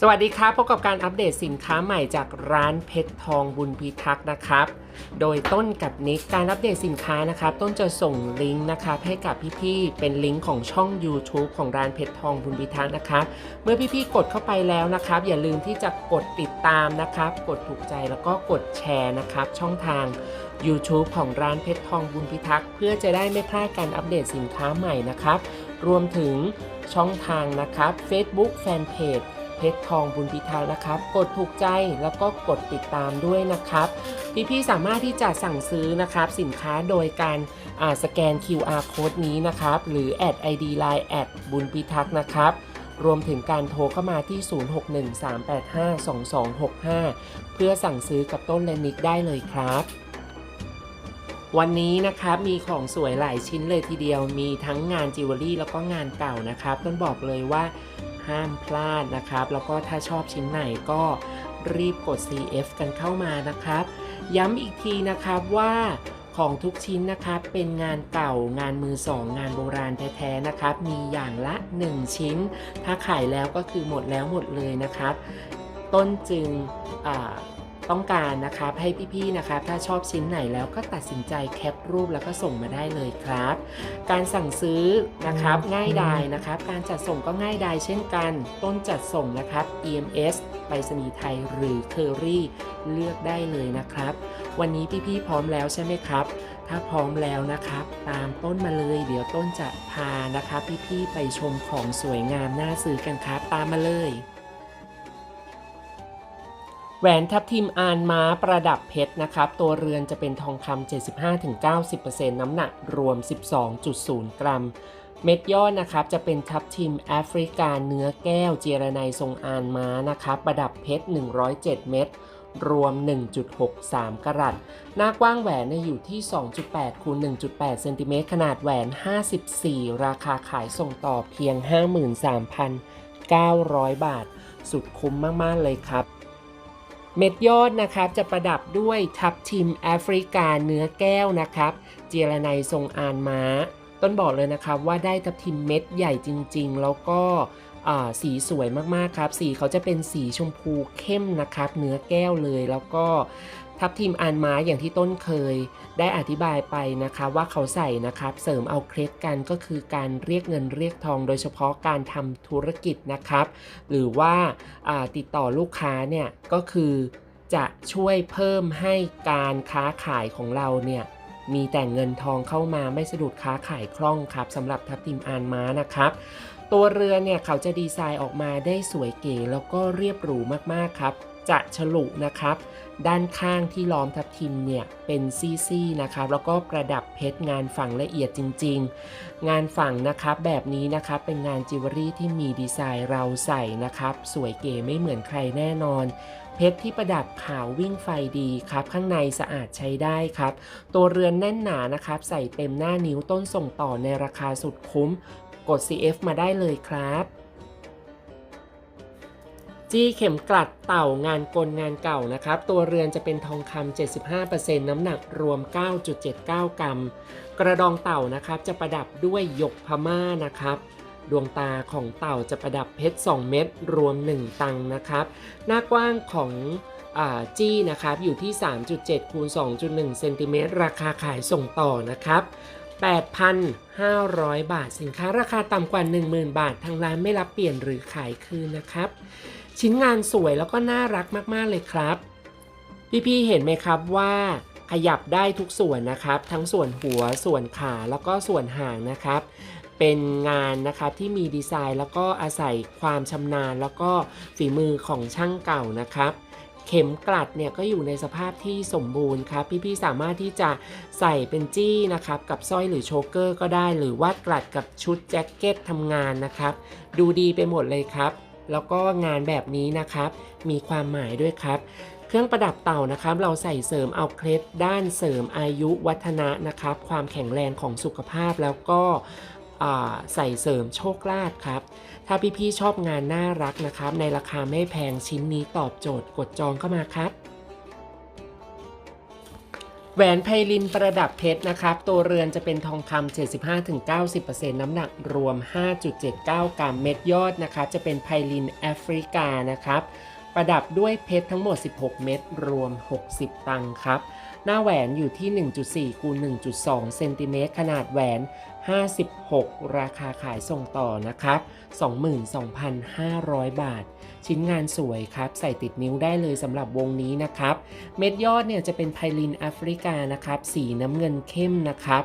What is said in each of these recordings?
สวัสดีครับพบกับการอัปเดตสินค้าใหม่จากร้านเพชรทองบุญพิทักษ์นะครับ โดยต้นกับนิกการอัปเดตสินค้านะครับ ต้นจะส่งลิงก์นะครับให้กับพี่ๆเป็นลิงก์ของช่อง YouTube ของร้านเพชรทองบุญพิทักษ์นะครับเมื่อพี่ๆกดเข้าไปแล้วนะครับ อย่าลืมที่จะกดติดตามนะครับ กดถูกใจแล้วก็กดแชร์นะครับ ช่องทาง YouTube ของร้านเพชรทองบุญพิทักษ์เพื่อจะได้ไม่พลาดการอัปเดตสินค้าใหม่นะครับ รวมถึงช่องทางนะครับ Facebook Fanpage เพชรทองบุญพิทักษ์นะครับ กดถูกใจแล้วก็กดติดตามด้วยนะครับ พี่ๆสามารถที่จะสั่งซื้อนะครับ สินค้าโดยการสแกน QR code นี้นะครับ หรือแอด ID Line แอดบุญพิทักษ์นะครับรวมถึงการโทรเข้ามาที่ 0613852265 เพื่อสั่งซื้อกับต้นแลนิกได้เลยครับ วันนี้นะครับมีของสวยหลายชิ้นเลยทีเดียว มีทั้งงานจิวเวลรี่แล้วก็งานเก่านะครับต้นบอกเลยว่าห้ามพลาดนะครับ แล้วก็ถ้าชอบชิ้นไหนก็รีบกด CF กันเข้ามานะครับ ย้ำอีกทีนะครับว่าของทุกชิ้นนะครับเป็นงานเก่างานมือสองงานโบราณแท้ๆนะครับ มีอย่างละ 1 ชิ้น ถ้าขายแล้วก็คือหมดแล้วหมดเลยนะครับ ต้นจึงอ่า ต้องการนะครับให้พี่ๆนะครับถ้าชอบชิ้นไหนแล้วก็ตัดสินใจแคปรูปแล้วก็ส่งมาได้เลยครับ การสั่งซื้อนะครับง่ายดายนะครับ การจัดส่งก็ง่ายดายเช่นกัน ต้นจัดส่งนะครับ EMS ไปรษณีย์ไทยหรือเคอรี่เลือกได้เลยนะครับ วันนี้พี่ๆพร้อมแล้วใช่ไหมครับ ถ้าพร้อมแล้วนะครับ ตามต้นมาเลย เดี๋ยวต้นจะพานะครับ พี่ๆไปชมของสวยงามน่าซื้อกันครับ ตามมาเลย แหวนทับทิมอานม้าประดับเพชรนะครับ ตัวเรือนจะเป็นทองคำ75-90%น้ำหนักรวม 12.0 กรัม เม็ดยอดนะครับ จะเป็นทับทิมแอฟริกาเนื้อแก้วเจรไนทรงอานม้านะครับ ประดับเพชร 107 เม็ดรวม 1.63 กรัต หน้ากว้างแหวนอยู่ที่ 2.8คูณ1.8 เซนติเมตร ขนาดแหวน 54 ราคาขายส่งต่อเพียง 53,900 บาท สุดคุ้มมาก ๆ เลยครับ เม็ดยอดนะครับจะประดับด้วยทับทิมแอฟริกาเนื้อแก้วนะครับ เจรไนทรงอานม้า ต้นบอกเลยนะครับว่าได้ทับทิมเม็ดใหญ่จริง ๆ แล้วก็สีสวยมากๆครับ สีเขาจะเป็นสีชมพูเข้มนะครับ เนื้อแก้วเลยแล้วก็ ทับทิมอานม้าอย่างที่ต้นเคย ได้อธิบายไปนะคะว่าเขาใส่นะครับ เสริมเอาเคล็ดกันก็คือการเรียกเงินเรียกทอง โดยเฉพาะการทำธุรกิจนะครับ หรือว่าาติดต่อลูกค้าเนี่ยก็คือจะช่วยเพิ่มให้การค้าขายของเราเนี่ยมีแต่เงินทองเข้ามาไม่สะดุดค้าขายคล่องครับสำหรับทับทิมอานม้านะครับ ตัวเรือเนี่ยเขาจะดีไซน์ออกมาได้สวยเก๋แล้วก็เรียบหรูมากๆครับ จะฉลุนะครับ ด้านข้างที่ล้อมทับทิมเนี่ยเป็นซี่ๆนะครับแล้วก็ประดับเพชรงานฝังละเอียดจริง ๆ งานฝังนะครับแบบนี้นะครับเป็นงานจิวเวลรี่ที่มีดีไซน์เราใส่นะครับสวยเก๋ไม่เหมือนใครแน่นอน เพชรที่ประดับขาววิ่งไฟดีครับข้างในสะอาดใช้ได้ครับ ตัวเรือนแน่นหนานะครับใส่เต็มหน้านิ้วต้นส่งต่อในราคาสุดคุ้ม กด CF มาได้เลยครับ จี้เข็มกลัดเต่างานกลงานเก่านะครับ ตัวเรือนจะเป็นทองคำ 75%น้ำหนักรวม 9.79 กรัม กระดองเต่านะครับจะประดับด้วยหยกพม่านะครับ ดวงตาของเต่าจะประดับเพชร 2 เม็ดรวม 1 ตังนะครับ หน้ากว้างของอจี้นะครับอยู่ที่ 3.7คูณ2.1เซนติเมตรราคาขายส่งต่อนะครับ8,500 บาท สินค้าราคาต่ำกว่า 10,000 บาท ทางร้านไม่รับเปลี่ยนหรือขายคืนนะครับ ชิ้นงานสวยแล้วก็น่ารักมากๆเลยครับ พี่ๆเห็นไหมครับว่า ขยับได้ทุกส่วนนะครับ ทั้งส่วนหัวส่วนขาแล้วก็ส่วนหางนะครับ เป็นงานนะครับที่มีดีไซน์แล้วก็อาศัยความชำนาญ แล้วก็ฝีมือของช่างเก่านะครับเข็มกลัดเนี่ยก็อยู่ในสภาพที่สมบูรณ์ครับพี่ๆสามารถที่จะใส่เป็นจี้นะครับกับสร้อยหรือโชเกอร์ก็ได้ หรือว่ากลัดกับชุดแจ็คเก็ตทำงานนะครับ ดูดีไปหมดเลยครับ แล้วก็งานแบบนี้นะครับ มีความหมายด้วยครับ เครื่องประดับเต่านะครับ เราใส่เสริมเอาเคล็ดด้านเสริมอายุวัฒนะนะครับ ความแข็งแรงของสุขภาพแล้วก็ใส่เสริมโชคลาภครับ ถ้าพี่ๆชอบงานน่ารักนะครับ ในราคาไม่แพงชิ้นนี้ตอบโจทย์กดจองเข้ามาครับ แหวนไพลินประดับเพชรนะครับ ตัวเรือนจะเป็นทองคำ75-90%น้ำหนักรวม 5.79 กรัมเม็ดยอดนะครับ จะเป็นไพลินแอฟริกานะครับ ประดับด้วยเพชรทั้งหมด 16 เม็ดรวม 60 ตังค์ครับ หน้าแหวนอยู่ที่ 1.4 คูณ 1.2 เซนติเมตร ขนาดแหวน 56 ราคาขายส่งต่อนะครับ 22,500 บาท ชิ้นงานสวยครับ ใส่ติดนิ้วได้เลยสำหรับวงนี้นะครับ เม็ดยอดเนี่ยจะเป็นไพลินแอฟริกานะครับ สีน้ำเงินเข้มนะครับ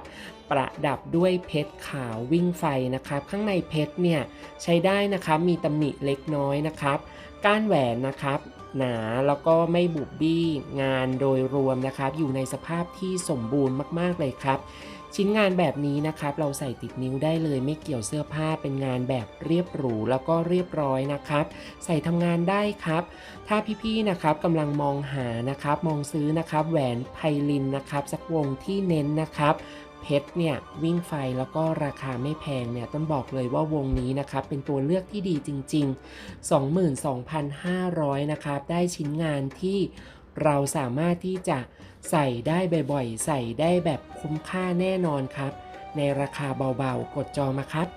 ประดับด้วยเพชรขาววิ่งไฟนะครับ ข้างในเพชรเนี่ยใช้ได้นะครับ มีตำหนิเล็กน้อยนะครับ ก้านแหวนนะครับหนาแล้วก็ไม่บุบบี้งานโดยรวมนะครับ อยู่ในสภาพที่สมบูรณ์มาก ๆ เลยครับ ชิ้นงานแบบนี้นะครับเราใส่ติดนิ้วได้เลยไม่เกี่ยวเสื้อผ้าเป็นงานแบบเรียบหรูแล้วก็เรียบร้อยนะครับ ใส่ทำงานได้ครับ ถ้าพี่ๆนะครับกำลังมองหานะครับ มองซื้อนะครับ แหวนไพลินนะครับ สักวงที่เน้นนะครับเพชรเนี่ยวิ่งไฟแล้วก็ราคาไม่แพงเนี่ยต้องบอกเลยว่าวงนี้นะครับเป็นตัวเลือกที่ดีจริง ๆ 22,500นะครับได้ชิ้นงานที่ เราสามารถที่จะใส่ได้บ่อยๆ ใส่ได้แบบคุ้มค่าแน่นอนครับ ในราคาเบาๆ กดจอมาครับ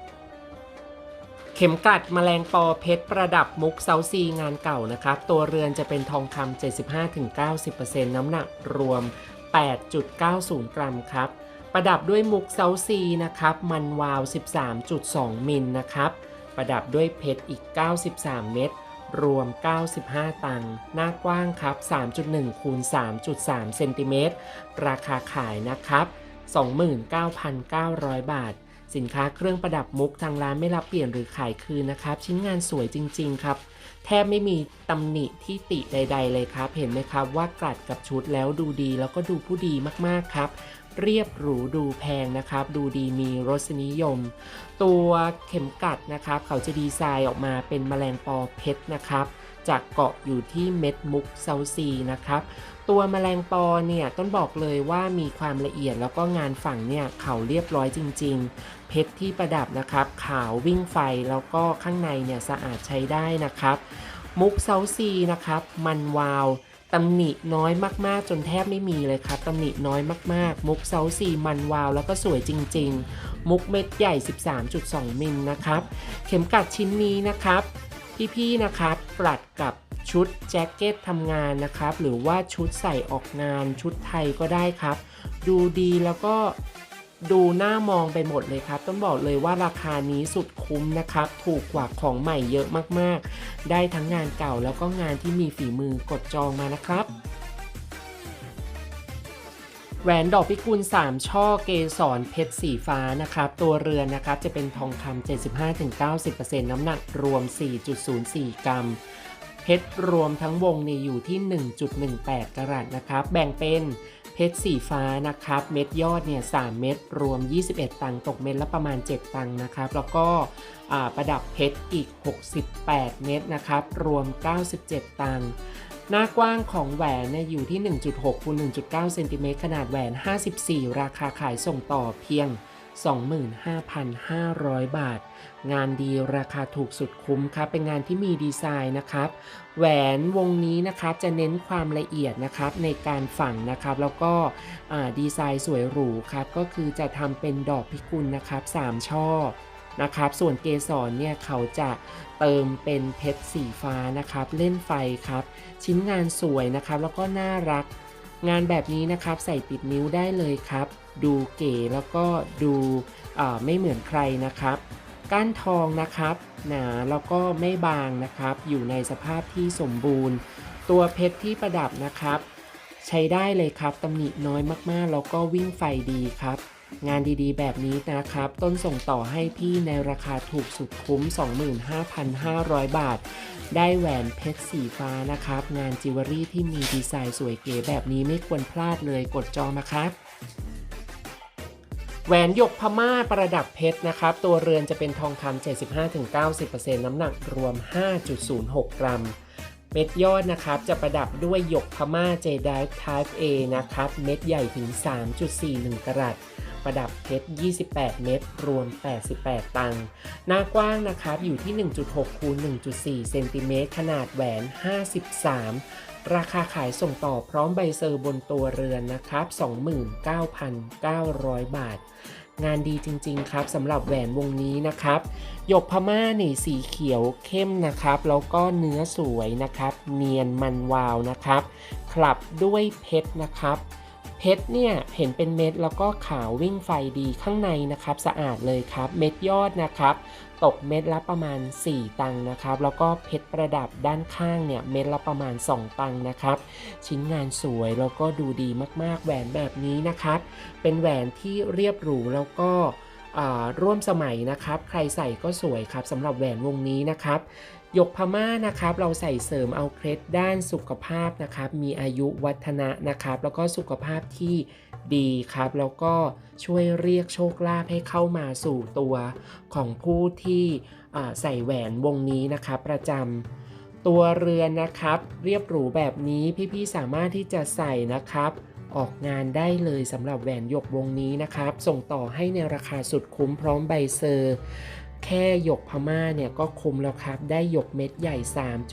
เข็มกลัดแมลงปอเพชรประดับมุกเซาซีงานเก่านะครับ ตัวเรือนจะเป็นทองคำ75-90%น้ำหนักรวม 8.90 กรัมครับ ประดับด้วยมุกเซาซีนะครับ มันวาว 13.2 มิลนะครับ ประดับด้วยเพชรอีก 93 เม็ด รวม 95 ตังค์หน้ากว้างครับ 3.1 คูณ 3.3 เซนติเมตร ราคาขายนะครับ 29,900 บาท สินค้าเครื่องประดับมุกทางร้านไม่รับเปลี่ยนหรือขายคืนนะครับ ชิ้นงานสวยจริง ๆ ครับ แทบไม่มีตำหนิที่ติใด ๆ เลยครับ เห็นไหมครับว่ากลัดกับชุดแล้วดูดีแล้วก็ดูผู้ดีมาก ๆ ครับ เรียบหรูดูแพงนะครับ ดูดีมีรสนิยม ตัวเข็มกัดนะครับ เขาจะดีไซน์ออกมาเป็นแมลงปอเพชรนะครับจากเกาะอยู่ที่เม็ดมุกเซาซีนะครับ ตัวแมลงปอเนี่ยต้นบอกเลยว่ามีความละเอียดแล้วก็งานฝั่งเนี่ยเขาเรียบร้อยจริง ๆ เพชรที่ประดับนะครับ ขาววิ่งไฟแล้วก็ข้างในเนี่ยสะอาดใช้ได้นะครับ มุกเซาซีนะครับ มันวาว ตำหนิน้อยมากๆ จนแทบไม่มีเลยครับตำหนิน้อยมากๆ มุกเซาซีมันวาว แล้วก็สวยจริง ๆ มุกเม็ดใหญ่ 13.2 มิลนะครับ เข็มกัดชิ้นนี้นะครับ พี่ๆนะครับปรัดกับชุดแจ็คเก็ตทำงานนะครับ หรือว่าชุดใส่ออกงานชุดไทยก็ได้ครับ ดูดีแล้วก็ ดูหน่ามองไปหมดเลยครับ ต้องบอกเลยว่าราคานี้สุดคุ้มนะครับ ถูกกว่าของใหม่เยอะมากๆ ได้ทั้งงานเก่าแล้วก็งานที่มีฝีมือกดจองมานะครับแหวนดอกพิกุล 3 ช่อเกสรเพชรสีฟ้านะครับ ตัวเรือนนะครับจะเป็นทองคำ 75-90%น้ำหนักรวม 4.04 กรัม เพชรรวมทั้งวงเนี่ยอยู่ที่ 1.18 กรัตนะครับ แบ่งเป็น เพชรสีฟ้านะครับ เม็ดยอดเนี่ย3เม็ดรวม 21 ตังค์ตกเม็ดละประมาณ 7 ตังค์นะครับ แล้วก็ประดับเพชรอีก 68 เม็ดนะครับ รวม 97 ตังค์หน้ากว้างของแหวนเนี่ยอยู่ที่ 1.6คูณ1.9 เซนติเมตรขนาดแหวน 54 ราคาขายส่งต่อเพียง 25,500 บาท งานดีราคาถูกสุดคุ้มครับเป็นงานที่มีดีไซน์นะครับ แหวนวงนี้นะครับจะเน้นความละเอียดนะครับในการฝังนะครับ แล้วก็ดีไซน์สวยหรูครับก็คือจะทำเป็นดอกพิกุลนะครับ3ช่อนะครับ ส่วนเกสรเนี่ยเขาจะเติมเป็นเพชรสีฟ้านะครับ เล่นไฟครับ ชิ้นงานสวยนะครับ แล้วก็น่ารัก งานแบบนี้นะครับใส่ติดนิ้วได้เลยครับ ดูเก๋แล้วก็ดูไม่เหมือนใครนะครับ ก้านทองนะครับหนาแล้วก็ไม่บางนะครับ อยู่ในสภาพที่สมบูรณ์ ตัวเพชรที่ประดับนะครับ ใช้ได้เลยครับตำหนิน้อยมากๆ แล้วก็วิ่งไฟดีครับ งานดีๆ แบบนี้นะครับ ต้นส่งต่อให้พี่ในราคาถูกสุดคุ้ม 25,500 บาท ได้แหวนเพชรสีฟ้านะครับ งานจิวเวลรี่ที่มีดีไซน์สวยเก๋แบบนี้ไม่ควรพลาดเลยกดจองนะครับ แหวนหยกพม่าประดับเพชรนะครับ ตัวเรือนจะเป็นทองคำ75-90%น้ำหนักรวม 5.06 กรัม เม็ดยอดนะครับ จะประดับด้วยหยกพม่า j d i v e Type A นะครับ เม็ดใหญ่ถึง 3.41 กรัต ประดับเพชร 28 เม็ดรวม 88 ตังค์หน้ากว้างนะครับอยู่ที่ 1.6คูณ1.4 เซนติเมตร ขนาดแหวน 53 ราคาขายส่งต่อพร้อมใบเซอร์บนตัวเรือนนะครับ 29,900 บาท งานดีจริง ๆ ครับสำหรับแหวนวงนี้นะครับ หยกพม่านี่สีเขียวเข้มนะครับ แล้วก็เนื้อสวยนะครับ เนียนมันวาวนะครับ คลับด้วยเพชรนะครับ เพชรเนี่ยเห็นเป็นเม็ดแล้วก็ขาววิ่งไฟดีข้างในนะครับ สะอาดเลยครับ เม็ดยอดนะครับ ตกเม็ดละประมาณ 4 ตังค์นะครับ แล้วก็เพชรประดับด้านข้างเนี่ยเม็ดละประมาณ 2 ตังค์นะครับ ชิ้นงานสวยแล้วก็ดูดีมากๆแหวนแบบนี้นะครับ เป็นแหวนที่เรียบหรูแล้วก็ร่วมสมัยนะครับ ใครใส่ก็สวยครับสำหรับแหวนวงนี้นะครับ ยกพม่านะครับเราใส่เสริมเอาเคล็ดด้านสุขภาพนะครับ มีอายุวัฒนะนะครับ แล้วก็สุขภาพที่ดีครับ แล้วก็ช่วยเรียกโชคลาภให้เข้ามาสู่ตัวของผู้ที่ใส่แหวนวงนี้นะครับ ประจำตัวเรือนนะครับ เรียบหรูแบบนี้พี่ๆสามารถที่จะใส่นะครับ ออกงานได้เลยสำหรับแหวนหยกวงนี้นะครับ ส่งต่อให้ในราคาสุดคุ้มพร้อมใบเซอร์ แค่หยกพม่าเนี่ยก็คุ้มแล้วครับ ได้หยกเม็ดใหญ่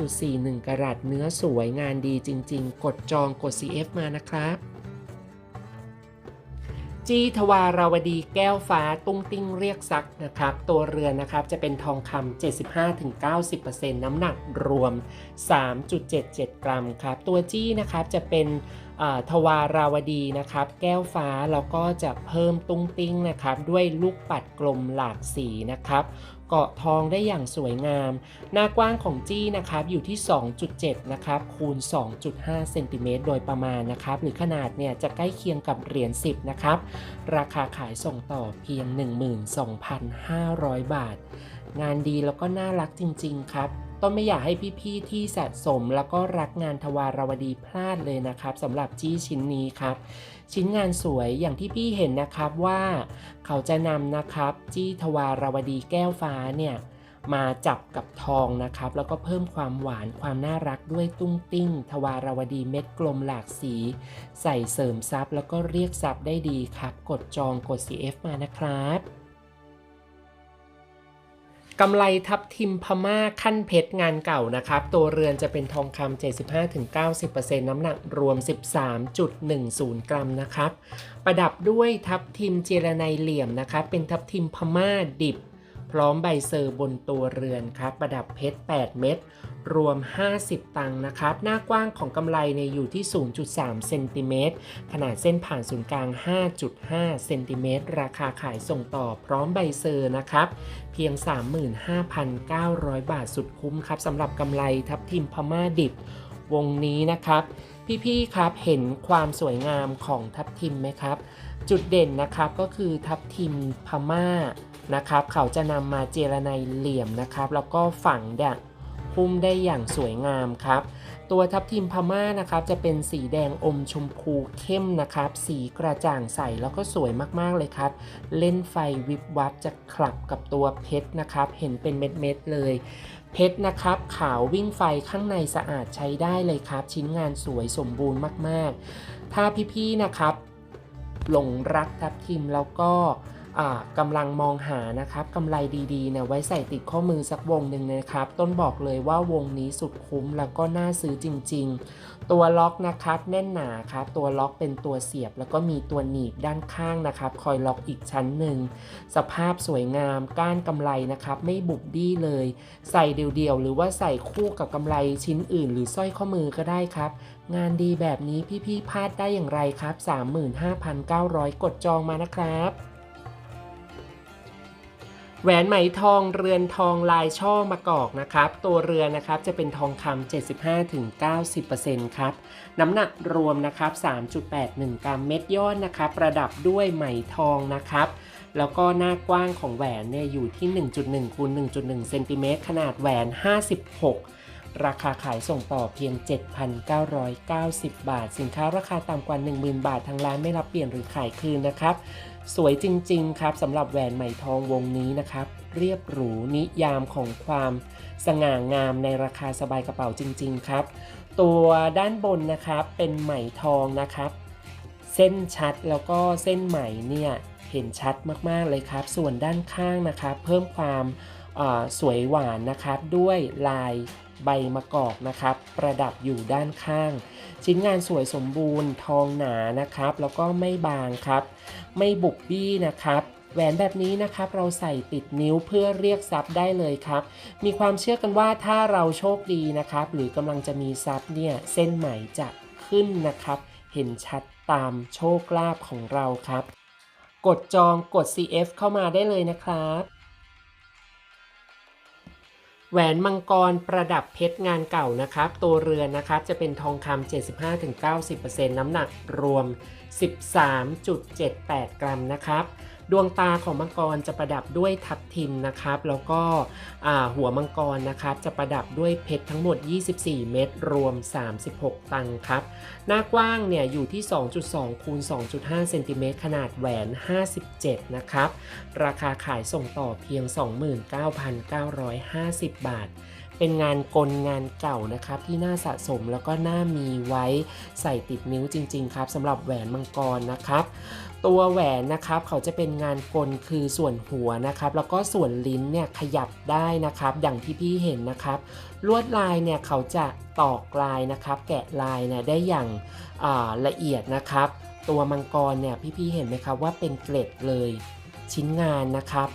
3.41 กรัตเนื้อสวยงานดีจริง ๆ กดจองกด CF มานะครับ จีทวาราวดีแก้วฟ้าตุ้งติ้งเรียกซักนะครับ ตัวเรือนนะครับจะเป็นทองคำ 75-90%น้ำหนักรวม 3.77 กรัมครับ ตัวจี้นะครับจะเป็น ทวาราวดีนะครับ แก้วฟ้าแล้วก็จะเพิ่มตุ้งติ้งนะครับ ด้วยลูกปัดกลมหลากสีนะครับ เกาะทองได้อย่างสวยงาม หน้ากว้างของจี้นะครับอยู่ที่ 2.7 นะครับคูณ 2.5 เซนติเมตรโดยประมาณนะครับ หรือขนาดเนี่ยจะใกล้เคียงกับเหรียญ10 นะครับ ราคาขายส่งต่อเพียง 12,500 บาท งานดีแล้วก็น่ารักจริง ๆ ครับ ต้นไม่อยากให้พี่ๆที่สะสมแล้วก็รักงานทวารวดีพลาดเลยนะครับสำหรับจี้ชิ้นนี้ครับ ชิ้นงานสวยอย่างที่พี่เห็นนะครับว่าเขาจะนำนะครับ จี้ทวารวดีแก้วฟ้าเนี่ยมาจับกับทองนะครับ แล้วก็เพิ่มความหวานความน่ารักด้วยตุ้งติ้ง ทวารวดีเม็ดกลมหลากสี ใส่เสริมซับแล้วก็เรียกซับได้ดีครับ กดจองกด CF มานะครับ กำไรทับทิมพม่าขั้นเพชรงานเก่านะครับ ตัวเรือนจะเป็นทองคำ 75-90%น้ำหนักรวม 13.10 กรัมนะครับ ประดับด้วยทับทิมเจรไนเหลี่ยมนะครับ เป็นทับทิมพม่าดิบ พร้อมใบเซอร์บนตัวเรือนครับ ประดับเพชร 8 เม็ด รวม 50 ตังค์นะครับ หน้ากว้างของกำไรเนี่ยอยู่ที่ 0.3 เซนติเมตร ขนาดเส้นผ่านศูนย์กลาง 5.5 เซนติเมตร ราคาขายส่งต่อพร้อมใบเซอร์นะครับ เพียง 35,900 บาทสุดคุ้มครับสำหรับกำไรทับทิมพม่าดิบวงนี้นะครับ พี่ๆครับเห็นความสวยงามของทับทิมไหมครับ จุดเด่นนะครับก็คือทับทิมพม่านะครับ เขาจะนำมาเจรไนเหลี่ยมนะครับ แล้วก็ฝังเนี่ย หุ้มได้อย่างสวยงามครับ ตัวทับทิมพม่านะครับจะเป็นสีแดงอมชมพูเข้มนะครับ สีกระจ่างใสแล้วก็สวยมากๆเลยครับ เล่นไฟวิบวับจะคลับกับตัวเพชรนะครับ เห็นเป็นเม็ดๆเลยเพชรนะครับขาววิ่งไฟข้างในสะอาดใช้ได้เลยครับ ชิ้นงานสวยสมบูรณ์มากๆ ถ้าพี่ๆนะครับ หลงรักทับทิมแล้วก็ กำลังมองหานะครับกำไรดีๆเนี่ยไว้ใส่ติดข้อมือสักวงหนึ่งนะครับ ต้นบอกเลยว่าวงนี้สุดคุ้มแล้วก็น่าซื้อจริง ๆ ตัวล็อกนะครับแน่นหนาครับตัวล็อกเป็นตัวเสียบ แล้วก็มีตัวหนีบด้านข้างนะครับ คอยล็อกอีกชั้นหนึ่งสภาพสวยงามก้านกำไรนะครับ ไม่บุบบี้เลย ใส่เดี่ยวๆหรือว่าใส่คู่กับกำไรชิ้นอื่น หรือสร้อยข้อมือก็ได้ครับงานดีแบบนี้พี่ๆพลาดได้อย่างไรครับ 35,900 กดจองมานะครับ แหวนไหมทองเรือนทองลายช่อมะกอกนะครับ ตัวเรือนนะครับจะเป็นทองคำ75-90%ครับ น้ำหนักรวมนะครับ 3.81 กรัมเม็ดยอดนะครับ ประดับด้วยไหมทองนะครับ แล้วก็หน้ากว้างของแหวนเนี่ยอยู่ที่ 1.1คูณ1.1เซนติเมตรขนาดแหวน 56 ราคาขายส่งต่อเพียง 7,990 บาท สินค้าราคาต่ำกว่า 10,000 บาททางร้านไม่รับเปลี่ยนหรือขายคืนนะครับ สวยจริง ๆ ครับสำหรับแหวนไหมทองวงนี้นะครับ เรียบหรูนิยามของความสง่างามในราคาสบายกระเป๋าจริง ๆ ครับ ตัวด้านบนนะครับเป็นไหมทองนะครับ เส้นชัดแล้วก็เส้นไหมเนี่ยเห็นชัดมากๆเลยครับ ส่วนด้านข้างนะครับ เพิ่มความสวยหวานนะครับด้วยลาย ใบมะกอกนะครับ ประดับอยู่ด้านข้าง ชิ้นงานสวยสมบูรณ์ทองหนานะครับ แล้วก็ไม่บางครับ ไม่บุกบี้นะครับแหวนแบบนี้นะครับเราใส่ติดนิ้วเพื่อเรียกทรัพย์ได้เลยครับ มีความเชื่อกันว่าถ้าเราโชคดีนะครับ หรือกำลังจะมีทรัพย์เนี่ยเส้นไหมจะขึ้นนะครับ เห็นชัดตามโชคลาภของเราครับ กดจองกด CF เข้ามาได้เลยนะครับ แหวนมังกรประดับเพชรงานเก่านะครับ ตัวเรือนนะครับจะเป็นทองคำ75-90%น้ำหนักรวม 13.78 กรัมนะครับ ดวงตาของมังกรจะประดับด้วยทับทิมนะครับ แล้วก็หัวมังกรนะครับ จะประดับด้วยเพชรทั้งหมด 24 เม็ดรวม 36 ตังค์ครับ หน้ากว้างเนี่ยอยู่ที่ 2.2 คูณ 2.5 เซนติเมตรขนาดแหวน 57 นะครับ ราคาขายส่งต่อเพียง 29,950 บาทเป็นงานกลงานเก่านะครับที่น่าสะสมแล้วก็น่ามีไว้ใส่ติดนิ้วจริง ๆ ครับสำหรับแหวนมังกรนะครับ ตัวแหวนนะครับเขาจะเป็นงานกลคือส่วนหัวนะครับ แล้วก็ส่วนลิ้นเนี่ยขยับได้นะครับอย่างที่พี่เห็นนะครับ ลวดลายเนี่ยเขาจะตอกลายนะครับ แกะลายเนี่ยได้อย่างาละเอียดนะครับ ตัวมังกรเนี่ยพี่ๆเห็นไหมครับว่าเป็นเกล็ดเลยชิ้นงานนะครับ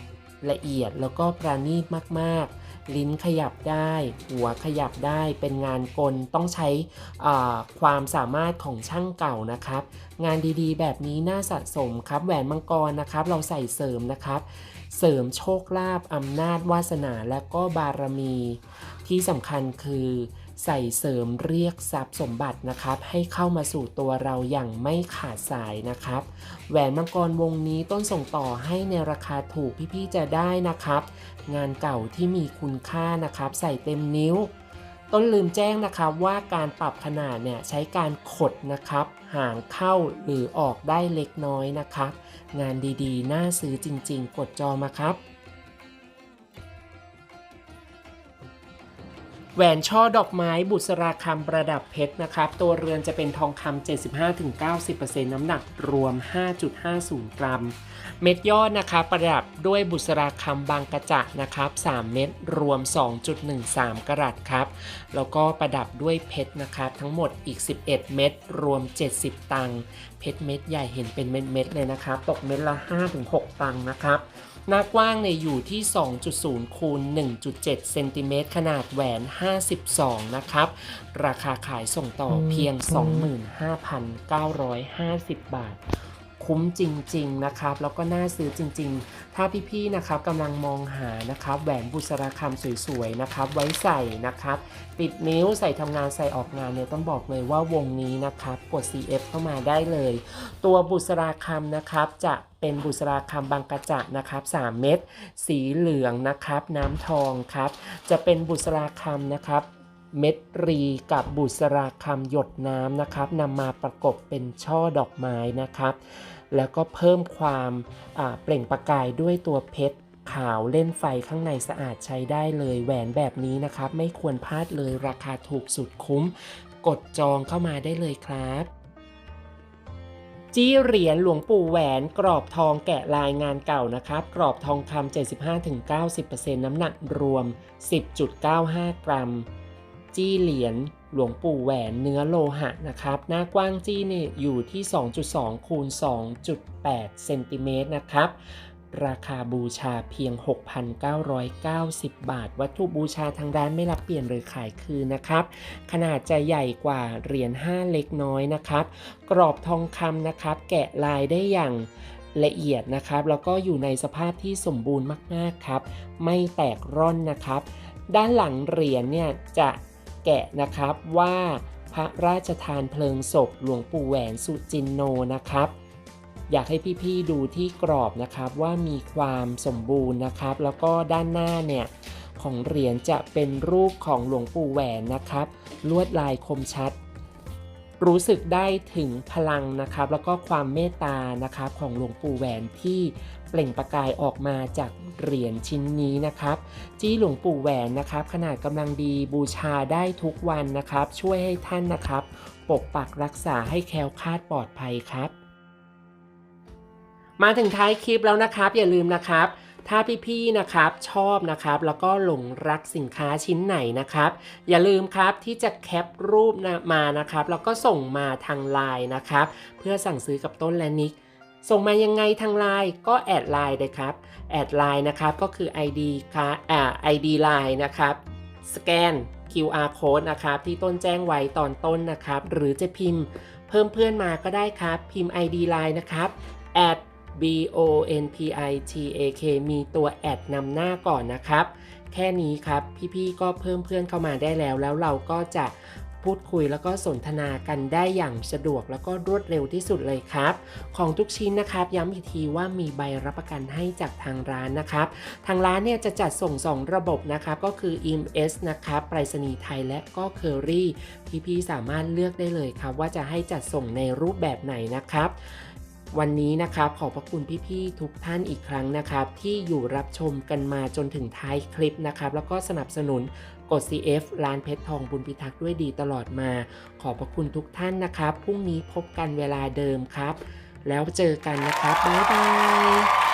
ละเอียดแล้วก็ประณีตมากๆ ลิ้นขยับได้ หัวขยับได้เป็นงานกลต้องใช้ความสามารถของช่างเก่านะครับ งานดีๆ แบบนี้น่าสะสมครับ แหวนมังกรนะครับ เราใส่เสริมนะครับ เสริมโชคลาภอำนาจวาสนาและก็บารมี ที่สำคัญคือ ใส่เสริมเรียกทรัพย์สมบัตินะครับ ให้เข้ามาสู่ตัวเราอย่างไม่ขาดสายนะครับ แหวนมังกรวงนี้ต้นส่งต่อให้ในราคาถูกพี่ๆจะได้นะครับ งานเก่าที่มีคุณค่านะครับ ใส่เต็มนิ้ว ต้นลืมแจ้งนะครับว่าการปรับขนาดเนี่ยใช้การขดนะครับ ห่างเข้าหรือออกได้เล็กน้อยนะครับ งานดีๆ น่าซื้อจริงๆ กดจอมาครับ แหวนช่อดอกไม้บุษราคำประดับเพชรนะครับ ตัวเรือนจะเป็นทองคำ75-90%น้ำหนักรวม 5.50 กรัม เม็ดยอดนะครับประดับด้วยบุษราคำบางกระจะนะครับ 3 เม็ดรวม 2.13 กรัตครับ แล้วก็ประดับด้วยเพชรนะครับ ทั้งหมดอีก 11 เม็ดรวม 70 ตังค์เพชรเม็ดใหญ่เห็นเป็นเม็ดๆเลยนะครับ ตกเม็ดละ 5-6 ตังค์นะครับ หน้ากว้างเนี่ยอยู่ที่ 2.0 คูณ 1.7 เซนติเมตรขนาดแหวน 52 นะครับ ราคาขายส่งต่อเพียง 25,950 บาท คุ้มจริง ๆ นะครับ แล้วก็น่าซื้อจริง ๆ ถ้าพี่ๆนะครับกำลังมองหานะครับแหวนบุษราคำสวยๆนะครับ ไว้ใส่นะครับ ติดนิ้วใส่ทำงานใส่ออกงานเนี่ยต้องบอกเลยว่าวงนี้นะครับกด CF เข้ามาได้เลย ตัวบุษราคำนะครับจะเป็นบุษราคำบางกระจะนะครับ 3 เม็ดสีเหลืองนะครับ น้ำทองครับ จะเป็นบุษราคำนะครับเม็ดรีกับบุษราคำหยดน้ำนะครับนำมาประกบเป็นช่อดอกไม้นะครับ แล้วก็เพิ่มความเปล่งประกายด้วยตัวเพชรขาวเล่นไฟข้างในสะอาดใช้ได้เลยแหวนแบบนี้นะครับ ไม่ควรพลาดเลยราคาถูกสุดคุ้ม กดจองเข้ามาได้เลยครับจี้เหรียญหลวงปู่แหวนกรอบทองแกะลายงานเก่านะครับ กรอบทองคำ75-90%น้ำหนักรวม 10.95 กรัม จี้เหรียญ หลวงปู่แหวนเนื้อโลหะนะครับ หน้ากว้างจี้นี่อยู่ที่ 2.2 คูณ 2.8 เซนติเมตรนะครับ ราคาบูชาเพียง 6,990 บาท วัตถุบูชาทางร้านไม่รับเปลี่ยนหรือขายคืนนะครับ ขนาดจะใหญ่กว่าเหรียญ 5 เล็กน้อยนะครับ กรอบทองคำนะครับ แกะลายได้อย่างละเอียดนะครับ แล้วก็อยู่ในสภาพที่สมบูรณ์มาก ๆ ครับ ไม่แตกร่อนนะครับ ด้านหลังเหรียญเนี่ยจะ แกะนะครับว่าพระราชทานเพลิงศพหลวงปู่แหวนสุจินโนนะครับ อยากให้พี่ๆดูที่กรอบนะครับว่ามีความสมบูรณ์นะครับ แล้วก็ด้านหน้าเนี่ยของเหรียญจะเป็นรูปของหลวงปู่แหวนนะครับ ลวดลายคมชัด รู้สึกได้ถึงพลังนะครับ แล้วก็ความเมตตานะครับของหลวงปู่แหวนที่เปล่งประกายออกมาจากเหรียญชิ้นนี้นะครับ จี้หลวงปู่แหวนนะครับ ขนาดกำลังดีบูชาได้ทุกวันนะครับ ช่วยให้ท่านนะครับ ปกปักรักษาให้แคล้วคลาดปลอดภัยครับ มาถึงท้ายคลิปแล้วนะครับ อย่าลืมนะครับ ถ้าพี่ๆนะครับชอบนะครับ แล้วก็หลงรักสินค้าชิ้นไหนนะครับ อย่าลืมครับที่จะแคปรูปนะมานะครับ แล้วก็ส่งมาทางไลน์นะครับ เพื่อสั่งซื้อกับต้นและนิกส่งมายังไงทางไลน์ก็แอดไลน์เลยครับแอดไลน์นะครับก็คือ ID ค่ะอ่า ID ไลน์นะครับสแกน QR code นะครับที่ต้นแจ้งไว้ตอนต้นนะครับ หรือจะพิมพ์ เพิ่มเพื่อนมาก็ได้ครับ พิมพ์ ID ไลน์นะครับ at b o n p i t a k มีตัวแอดนำหน้าก่อนนะครับ แค่นี้ครับ พี่ๆก็เพิ่มเพื่อนเข้ามาได้แล้ว แล้วเราก็จะพูดคุยแล้วก็สนทนากันได้อย่างสะดวกแล้วก็รวดเร็วที่สุดเลยครับ ของทุกชิ้นนะครับ ย้ำอีกทีว่ามีใบรับประกันให้จากทางร้านนะครับ ทางร้านเนี่ยจะจัดส่ง 2 ระบบนะครับก็คือ EMS นะครับไปรษณีย์ไทยและก็เคอรี่พี่ๆสามารถเลือกได้เลยครับ ว่าจะให้จัดส่งในรูปแบบไหนนะครับ วันนี้นะครับขอบพระคุณพี่ๆทุกท่านอีกครั้งนะครับ ที่อยู่รับชมกันมาจนถึงท้ายคลิปนะครับ แล้วก็สนับสนุนกด CF ร้านเพชรทองบุญพิทักษ์ด้วยดีตลอดมา ขอบพระคุณทุกท่านนะครับพรุ่งนี้พบกันเวลาเดิมครับ แล้วเจอกันนะครับบ๊ายบาย